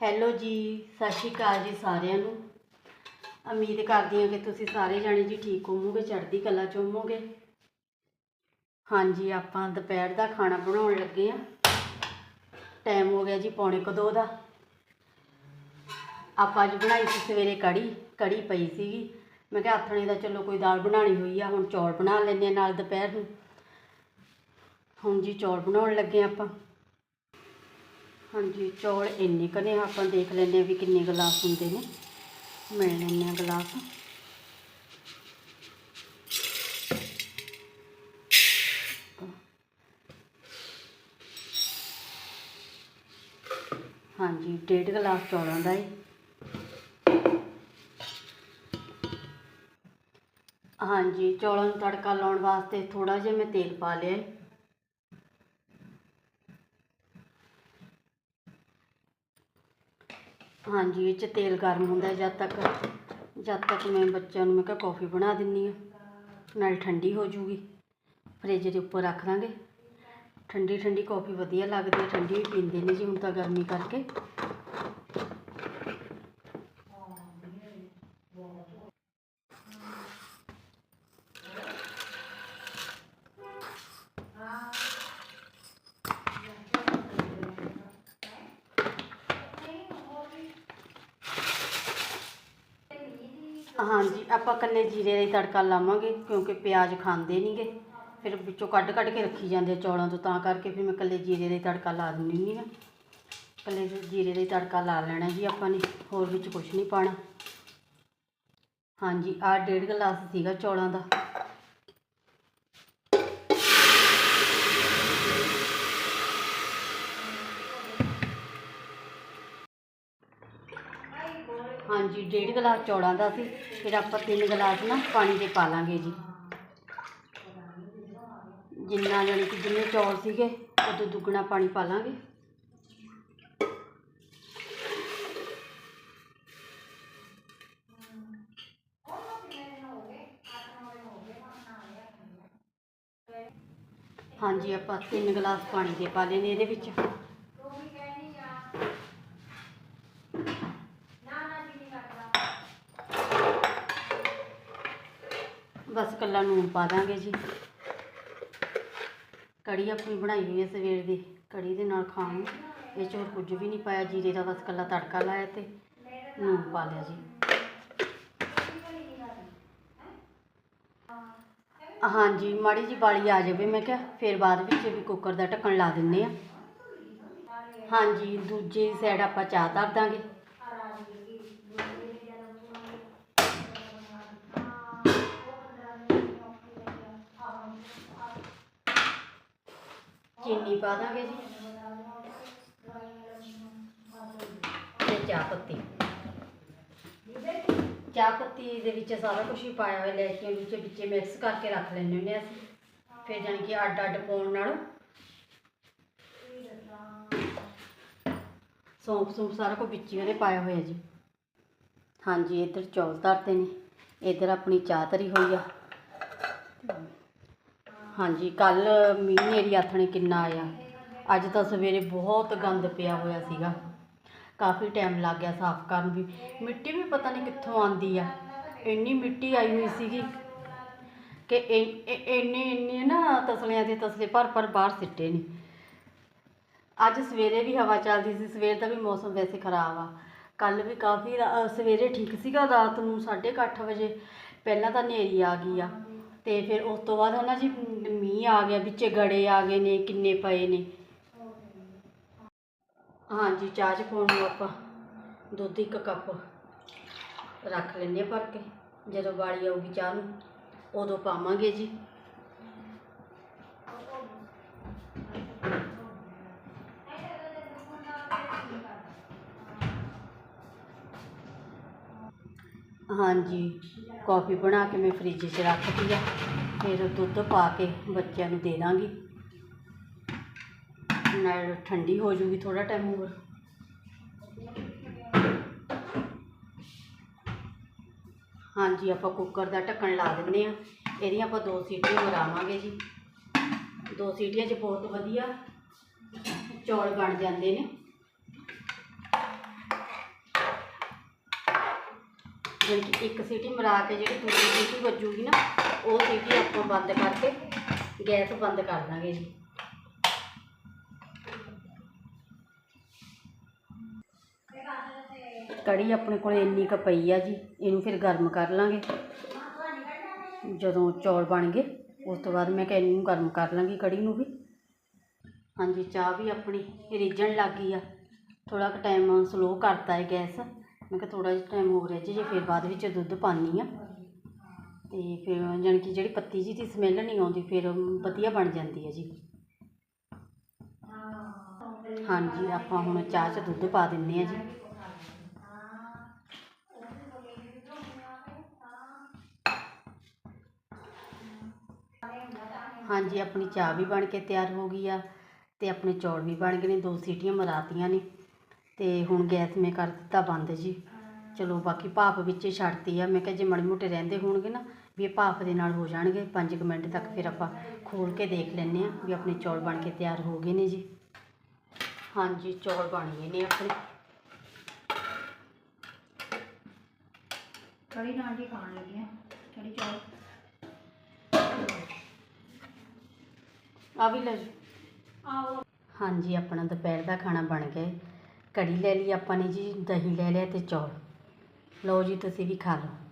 Hello ਜੀ, ਸਤਿ ਸ਼੍ਰੀ ਅਕਾਲ ਜੀ ਸਾਰਿਆਂ ਨੂੰ। ਉਮੀਦ ਕਰਦੀ ਹਾਂ ਕਿ ਤੁਸੀਂ ਸਾਰੇ ਜਾਣੇ ਜੀ ਠੀਕ ਹੋਵੋਗੇ, ਚੜ੍ਹਦੀ ਕਲਾ ਚ ਹੋਵੋਗੇ। ਹਾਂਜੀ, ਆਪਾਂ ਦੁਪਹਿਰ ਦਾ ਖਾਣਾ ਬਣਾਉਣ ਲੱਗੇ ਆ ਟਾਈਮ ਹੋ ਗਿਆ ਜੀ ਪੌਣੇ ਕਦੋਂ ਦਾ ਆਪਾਂ ਅੱਜ ਬਣਾਈ ਸੀ ਸਵੇਰੇ ਕੜੀ ਕੜੀ ਪਈ ਸੀਗੀ। ਮੈਂ ਕਿਹਾ ਆਥਣੇ ਦਾ ਚਲੋ ਕੋਈ ਦਾਲ ਬਣਾਉਣੀ ਹੋਈ ਆ, ਹੁਣ ਚੌਲ ਬਣਾ ਲੈਂਦੇ ਆ ਨਾਲ ਦੁਪਹਿਰ ਨੂੰ। ਹੁਣ ਜੀ ਚੌਲ ਬਣਾਉਣ ਲੱਗੇ ਆ ਆਪਾਂ। ਹਾਂਜੀ, ਚੌਲ ਇੰਨੇ ਕੁ ਨੇ, ਆਪਾਂ ਦੇਖ ਲੈਂਦੇ ਹਾਂ ਵੀ ਕਿੰਨੇ ਗਲਾਸ ਹੁੰਦੇ ਨੇ। ਮਿਲ ਲੈਂਦੇ ਹਾਂ ਗਲਾਸ। ਹਾਂਜੀ, ਡੇਢ ਗਲਾਸ ਚੌਲਾਂ ਦਾ ਹੈ ਹਾਂਜੀ, ਚੌਲਾਂ ਨੂੰ ਤੜਕਾ ਲਾਉਣ ਵਾਸਤੇ ਥੋੜਾ ਜਿਹਾ ਮੈਂ ਤੇਲ ਪਾ ਲਿਆ ਹਾਂਜੀ, ਇਹ 'ਚ ਤੇਲ ਗਰਮ ਹੁੰਦਾ ਜਦ ਤੱਕ। ਜਦ ਤੱਕ ਮੈਂ ਬੱਚਿਆਂ ਨੂੰ ਮੈਂ ਕਿਹਾ ਕੌਫੀ ਬਣਾ ਦਿੰਨੀ ਆ, ਨਾਲ ਠੰਡੀ ਹੋ ਜੂਗੀ। ਫ੍ਰਿਜ ਦੇ ਉੱਪਰ ਰੱਖ ਦਾਂਗੇ। ਠੰਡੀ ਠੰਡੀ ਕੌਫੀ ਵਧੀਆ ਲੱਗਦੀ ਹੈ, ਠੰਡੀ ਵੀ ਪੀਂਦੇ ਨੇ ਜੀ ਹੁਣ ਤਾਂ ਗਰਮੀ ਕਰਕੇ। ਹਾਂਜੀ, ਆਪਾਂ ਇਕੱਲੇ ਜੀਰੇ ਦਾ ਹੀ ਤੜਕਾ ਲਾਵਾਂਗੇ, ਕਿਉਂਕਿ ਪਿਆਜ਼ ਖਾਂਦੇ ਨਹੀਂਗੇ ਫਿਰ ਵਿੱਚੋਂ ਕੱਢ ਕੱਢ ਕੇ ਰੱਖੀ ਜਾਂਦੇ ਆ ਚੌਲਾਂ ਤੋਂ, ਤਾਂ ਕਰਕੇ ਫਿਰ ਮੈਂ ਇਕੱਲੇ ਜੀਰੇ ਦਾ ਹੀ ਤੜਕਾ ਲਾ ਦਿੰਦੀ ਹੁੰਦੀ ਹਾਂ। ਇਕੱਲੇ ਜੀਰੇ ਦਾ ਹੀ ਤੜਕਾ ਲਾ ਲੈਣਾ ਜੀ ਆਪਾਂ ਨੇ, ਹੋਰ ਵਿੱਚ ਕੁਝ ਨਹੀਂ ਪਾਣਾ ਹਾਂਜੀ, ਆਹ ਡੇਢ ਗਲਾਸ ਸੀਗਾ ਚੌਲਾਂ ਦਾ। ਹਾਂਜੀ, ਡੇਢ ਗਲਾਸ ਚੌਲਾਂ ਦਾ ਸੀ, ਫਿਰ ਆਪਾਂ ਤਿੰਨ ਗਲਾਸ ਨਾ ਪਾਣੀ ਦੇ ਪਾ ਲਾਂਗੇ ਜੀ। ਜਿੰਨਾ ਜਾਣੀ ਕਿ ਜਿੰਨੇ ਚੌਲ ਸੀਗੇ, ਉਦੋਂ ਦੁੱਗਣਾ ਪਾਣੀ ਪਾ ਲਾਂਗੇ। ਹਾਂਜੀ, ਆਪਾਂ ਤਿੰਨ ਗਲਾਸ ਪਾਣੀ ਦੇ ਪਾ ਲਏ ਨੇ ਇਹਦੇ ਵਿੱਚ ਬਸ ਕੱਲਾ ਨੂਨ ਪਾ ਦਾਂਗੇ ਜੀ। ਕੜੀ ਆਪਣੀ ਬਣਾਈ ਹੋਈ ਹੈ ਸਵੇਰ ਦੀ। ਕੜੀ ਦੇ ਨਾਲ ਖਾਣ ਨੂੰ ਇਹ 'ਚ ਹੋਰ ਕੁਝ ਵੀ ਨਹੀਂ ਪਾਇਆ। ਜੀਰੇ ਦਾ ਬਸ ਕੱਲਾ ਤੜਕਾ ਲਾਇਆ ਤੇ ਨੂਨ ਪਾ ਲਿਆ ਜੀ। ਹਾਂਜੀ, ਮਾੜੀ ਜੀ ਬਾਲੀ ਆ ਜਾਵੇ, ਮੈਂ ਕਿਹਾ ਫਿਰ ਬਾਅਦ ਵਿੱਚ ਵੀ ਕੁੱਕਰ ਦਾ ਢੱਕਣ ਲਾ ਦਿੰਨੇ ਆ। ਹਾਂਜੀ, ਦੂਜੀ ਸਾਈਡ ਆਪਾਂ ਚਾਹ ਧਰ ਦਾਂਗੇ। ਚੀਨੀ ਪਾ ਦਾਂਗੇ ਜੀ। ਤੇ ਚਾਹ ਪੱਤੀ। ਚਾਹ ਪੱਤੀ ਦੇ ਵਿੱਚ ਸਾਰਾ ਕੁਝ ਹੀ ਪਾਇਆ ਹੋਇਆ ਲੈ ਇਲਾਇਚੀਆਂ ਵਿੱਚ ਵਿੱਚੇ ਮਿਕਸ ਕਰਕੇ ਰੱਖ ਲੈਂਦੇ ਹੁੰਦੇ ਹਾਂ ਅਸੀਂ। ਫਿਰ ਜਾਣੀ ਕਿ ਅੱਡ ਅੱਡ ਪਾਉਣ ਨਾਲ ਸੌਂਫ ਸੂਫ ਸਾਰਾ ਕੁਝ ਵਿੱਚ ਹੀ ਉਹਦੇ ਪਾਇਆ ਹੋਇਆ ਜੀ। ਹਾਂਜੀ, ਇੱਧਰ ਚੌਲ ਧਰਤੇ ਨੇ। ਇੱਧਰ ਆਪਣੀ ਚਾਹ ਧਰੀ ਹੋਈ ਆ। ਹਾਂਜੀ, ਕੱਲ ਮੀਂਹ ਹਨੇਰੀ ਆਥਣੇ ਕਿੰਨਾ ਆਇਆ। ਅੱਜ ਤਾਂ ਸਵੇਰੇ ਬਹੁਤ ਗੰਦ ਪਿਆ ਹੋਇਆ ਸੀਗਾ। ਕਾਫੀ ਟਾਈਮ ਲੱਗ ਗਿਆ ਸਾਫ਼ ਕਰਨ ਵੀ। ਮਿੱਟੀ ਵੀ ਪਤਾ ਨਹੀਂ ਕਿੱਥੋਂ ਆਉਂਦੀ ਆ। ਇੰਨੀ ਮਿੱਟੀ ਆਈ ਹੋਈ ਸੀਗੀ ਕਿ ਇ- ਇੰਨੇ ਇੰਨੇ ਨਾ ਤਸਲਿਆਂ ਦੇ ਤਸਲੇ ਭਰ ਭਰ ਬਾਹਰ ਸਿੱਟੇ ਨੇ। ਅੱਜ ਸਵੇਰੇ ਵੀ ਹਵਾ ਚੱਲਦੀ ਸੀ, ਸਵੇਰ ਦਾ ਵੀ ਮੌਸਮ ਵੈਸੇ ਖਰਾਬ ਆ। ਕੱਲ ਵੀ ਕਾਫੀ ਸਵੇਰੇ ਠੀਕ ਸੀਗਾ, ਰਾਤ ਨੂੰ 8:30 ਵਜੇ। ਪਹਿਲਾਂ ਤਾਂ ਹਨੇਰੀ ਆ ਗਈ ਆ। ਅਤੇ ਫਿਰ ਉਸ ਤੋਂ ਬਾਅਦ ਹੈ ਨਾ ਜੀ, ਮੀਂਹ ਆ ਗਿਆ, ਵਿੱਚੇ ਗੜੇ ਆ ਗਏ ਨੇ, ਕਿੰਨੇ ਪਏ ਨੇ। ਹਾਂਜੀ, ਚਾਹ ਚ ਪਾਉਣ ਨੂੰ ਆਪਾਂ ਦੁੱਧ ਇੱਕ ਕੱਪ ਰੱਖ ਲੈਂਦੇ ਹਾਂ ਭਰ ਕੇ, ਜਦੋਂ ਵਾਲੀ ਆਊਗੀ ਚਾਹ ਨੂੰ, ਉਦੋਂ ਪਾਵਾਂਗੇ ਜੀ। ਹਾਂਜੀ, ਕੌਫੀ ਬਣਾ ਕੇ ਮੈਂ ਫਰਿੱਜ 'ਚ ਰੱਖਤੀ ਆ। ਫਿਰ ਦੁੱਧ ਪਾ ਕੇ ਬੱਚਿਆਂ ਨੂੰ ਦੇ ਦਾਂਗੀ। ਨਾਲ ਠੰਡੀ ਹੋ ਜੂਗੀ ਥੋੜਾ ਟਾਈਮ ਹੋਰ। ਹਾਂਜੀ, ਆਪਾਂ ਕੁੱਕਰ ਦਾ ਢੱਕਣ ਲਾ ਦਿੰਦੇ ਆ। ਇਹਦੀਆਂ ਆਪਾਂ ਦੋ ਸੀਟੀਆਂ ਮਰਾਵਾਂਗੇ ਜੀ। ਦੋ ਸੀਟੀਆਂ 'ਚ ਬਹੁਤ ਵਧੀਆ ਚੌਲ ਬਣ ਜਾਂਦੇ ਨੇ। ਜਾਣੀ ਕਿ ਇੱਕ ਸੀਟੀ ਮਰਾ ਕੇ ਜਿਹੜੀ ਦੂਜੀ ਸੀਟੀ ਵੱਜੂਗੀ ਨਾ, ਉਹ ਸੀਟੀ ਆਪਾਂ ਬੰਦ ਕਰਕੇ ਗੈਸ ਬੰਦ ਕਰ ਦਾਂਗੇ ਜੀ। ਕੜੀ ਆਪਣੇ ਕੋਲ ਇੰਨੀ ਕੁ ਪਈ ਆ ਜੀ, ਇਹਨੂੰ ਫਿਰ ਗਰਮ ਕਰ ਲਾਂਗੇ। ਜਦੋਂ ਚੌਲ ਬਣ ਗਏ, ਉਸ ਤੋਂ ਬਾਅਦ ਮੈਂ ਕਿਹਾ ਨੂੰ ਗਰਮ ਕਰ ਲਾਂਗੀ ਕੜੀ ਨੂੰ ਵੀ। ਹਾਂਜੀ, ਚਾਹ ਵੀ ਆਪਣੀ ਰਿੱਝਣ ਲੱਗ ਗਈ ਆ। ਥੋੜਾ ਕੁ ਟਾਈਮ ਸਲੋ ਕਰਤਾ ਹੈ ਗੈਸ। ਮੈਂ ਕਿਹਾ ਥੋੜ੍ਹਾ ਜਿਹਾ ਟਾਈਮ ਹੋ ਰਿਹਾ ਜੀ ਜੇ ਫਿਰ ਬਾਅਦ ਵਿੱਚ ਦੁੱਧ ਪਾਉਂਦੀ ਹਾਂ। ਅਤੇ ਫਿਰ ਜਾਣੀ ਕਿ ਜਿਹੜੀ ਪੱਤੀ ਜੀ ਦੀ ਸਮੈਲ ਨਹੀਂ ਆਉਂਦੀ, ਫਿਰ ਵਧੀਆ ਬਣ ਜਾਂਦੀ ਹੈ ਜੀ। ਹਾਂਜੀ, ਆਪਾਂ ਹੁਣ ਚਾਹ 'ਚ ਦੁੱਧ ਪਾ ਦਿੰਦੇ ਹਾਂ ਜੀ। ਹਾਂਜੀ, ਆਪਣੀ ਚਾਹ ਵੀ ਬਣ ਕੇ ਤਿਆਰ ਹੋ ਗਈ ਆ ਅਤੇ ਆਪਣੇ ਚੌਲ ਵੀ ਬਣ ਗਏ ਨੇ, ਦੋ ਸੀਟੀਆਂ ਮਰਾਤੀਆਂ ਨੇ। ਤੇ ਹੁਣ ਗੈਸ ਮੈਂ ਕਰ ਦਿੱਤਾ ਬੰਦ ਜੀ। ਚਲੋ ਬਾਕੀ ਭਾਫ ਵਿੱਚ ਹੀ ਛੱਡਤੀ ਆ। ਮੈਂ ਕਿਹਾ ਜੇ ਮਾੜੇ ਮੋਟੇ ਰਹਿੰਦੇ ਹੋਣਗੇ ਨਾ ਵੀ ਇਹ ਭਾਫ ਦੇ ਨਾਲ ਹੋ ਜਾਣਗੇ। 5 ਮਿੰਟ ਤੱਕ ਫਿਰ ਆਪਾਂ ਖੋਲ ਕੇ ਦੇਖ ਲੈਂਦੇ ਆ ਵੀ ਆਪਣੇ ਚੌਲ ਬਣ ਕੇ ਤਿਆਰ ਹੋ ਗਏ ਨੇ ਜੀ। ਹਾਂਜੀ ਚੌਲ ਬਣ ਗਏ ਨੇ ਆਪਣੇ। ਕੜੀ ਨਾਲ ਜੀ ਖਾਣ ਲੱਗੀ ਆ ਕੜੀ ਚੌਲ। ਆ ਵੀ ਲੈ ਜੀ। ਆਓ ਹਾਂਜੀ ਆਪਣਾ ਦੁਪਹਿਰ ਦਾ ਖਾਣਾ ਬਣ ਗਿਆ ਹੈ। ਕੜੀ ਲੈ ਲਈ ਆਪਾਂ ਨੇ ਜੀ, ਦਹੀਂ ਲੈ ਲਿਆ ਅਤੇ ਚੌਲ। ਲਓ ਜੀ, ਤੁਸੀਂ ਵੀ ਖਾ ਲਓ।